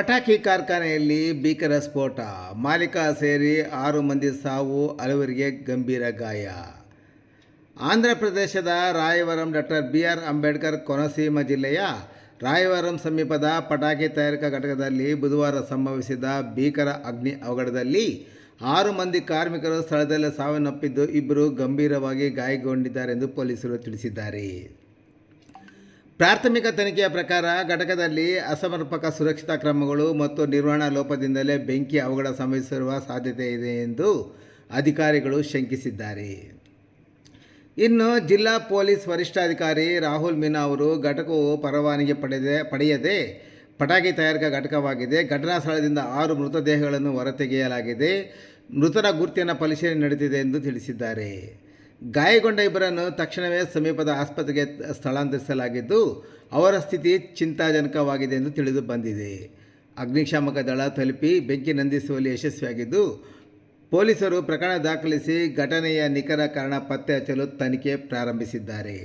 ಪಟಾಕಿ ಕಾರ್ಖಾನೆಯಲ್ಲಿ ಭೀಕರ ಸ್ಫೋಟ. ಮಾಲೀಕ ಸೇರಿ ಆರು ಮಂದಿ ಸಾವು, ಹಲವರಿಗೆ ಗಂಭೀರ ಗಾಯ. ಆಂಧ್ರ ಪ್ರದೇಶದ Rayavaram doctor B R Ambedkar Konaseema ಜಿಲ್ಲೆಯ ರಾಯವರಂ ಸಮೀಪದ ಪಟಾಕಿ ತಯಾರಿಕಾ ಘಟಕದಲ್ಲಿ ಬುಧವಾರ ಸಂಭವಿಸಿದ ಭೀಕರ ಅಗ್ನಿ ಅವಘಡದಲ್ಲಿ ಆರು ಮಂದಿ ಕಾರ್ಮಿಕರು ಸ್ಥಳದಲ್ಲೇ ಸಾವನ್ನಪ್ಪಿದ್ದು ಇಬ್ಬರು ಗಂಭೀರವಾಗಿ ಗಾಯಗೊಂಡಿದ್ದಾರೆ ಎಂದು ಪೊಲೀಸರು ತಿಳಿಸಿದ್ದಾರೆ. ಪ್ರಾಥಮಿಕ ತನಿಖೆಯ ಪ್ರಕಾರ ಘಟಕದಲ್ಲಿ ಅಸಮರ್ಪಕ ಸುರಕ್ಷತಾ ಕ್ರಮಗಳು ಮತ್ತು ನಿರ್ವಹಣಾ ಲೋಪದಿಂದಲೇ ಬೆಂಕಿ ಅವಘಡ ಸಂಭವಿಸಿರುವ ಸಾಧ್ಯತೆ ಇದೆ ಎಂದು ಅಧಿಕಾರಿಗಳು ಶಂಕಿಸಿದ್ದಾರೆ. ಇನ್ನು ಜಿಲ್ಲಾ ಪೊಲೀಸ್ ವರಿಷ್ಠಾಧಿಕಾರಿ ರಾಹುಲ್ ಮೀನಾ ಅವರು ಘಟಕವು ಪರವಾನಗಿ ಪಡೆದೆ, ಪಡೆಯದೆ ಪಟಾಕಿ ತಯಾರಿಕಾ ಘಟಕವಾಗಿದೆ. ಘಟನಾ ಸ್ಥಳದಿಂದ ಆರು ಮೃತದೇಹಗಳನ್ನು ಹೊರತೆಗೆಯಲಾಗಿದೆ. ಮೃತರ ಗುರುತಿನ ಪರಿಶೀಲನೆ ನಡೆದಿದೆ ಎಂದು ತಿಳಿಸಿದ್ದಾರೆ. ಗಾಯಗೊಂಡ ಇಬ್ಬರನ್ನು ತಕ್ಷಣವೇ ಸಮೀಪದ ಆಸ್ಪತ್ರೆಗೆ ಸ್ಥಳಾಂತರಿಸಲಾಗಿದ್ದು, ಅವರ ಸ್ಥಿತಿ ಚಿಂತಾಜನಕವಾಗಿದೆ ಎಂದು ತಿಳಿದು ಬಂದಿದೆ. ಅಗ್ನಿಶಾಮಕ ದಳ ತಲುಪಿ ಬೆಂಕಿ ನಂದಿಸುವಲ್ಲಿ ಯಶಸ್ವಿಯಾಗಿದ್ದು, ಪೊಲೀಸರು ಪ್ರಕರಣ ದಾಖಲಿಸಿ ಘಟನೆಯ ನಿಖರ ಕಾರಣ ಪತ್ತೆ ಹಚ್ಚಲು ತನಿಖೆ ಪ್ರಾರಂಭಿಸಿದ್ದಾರೆ.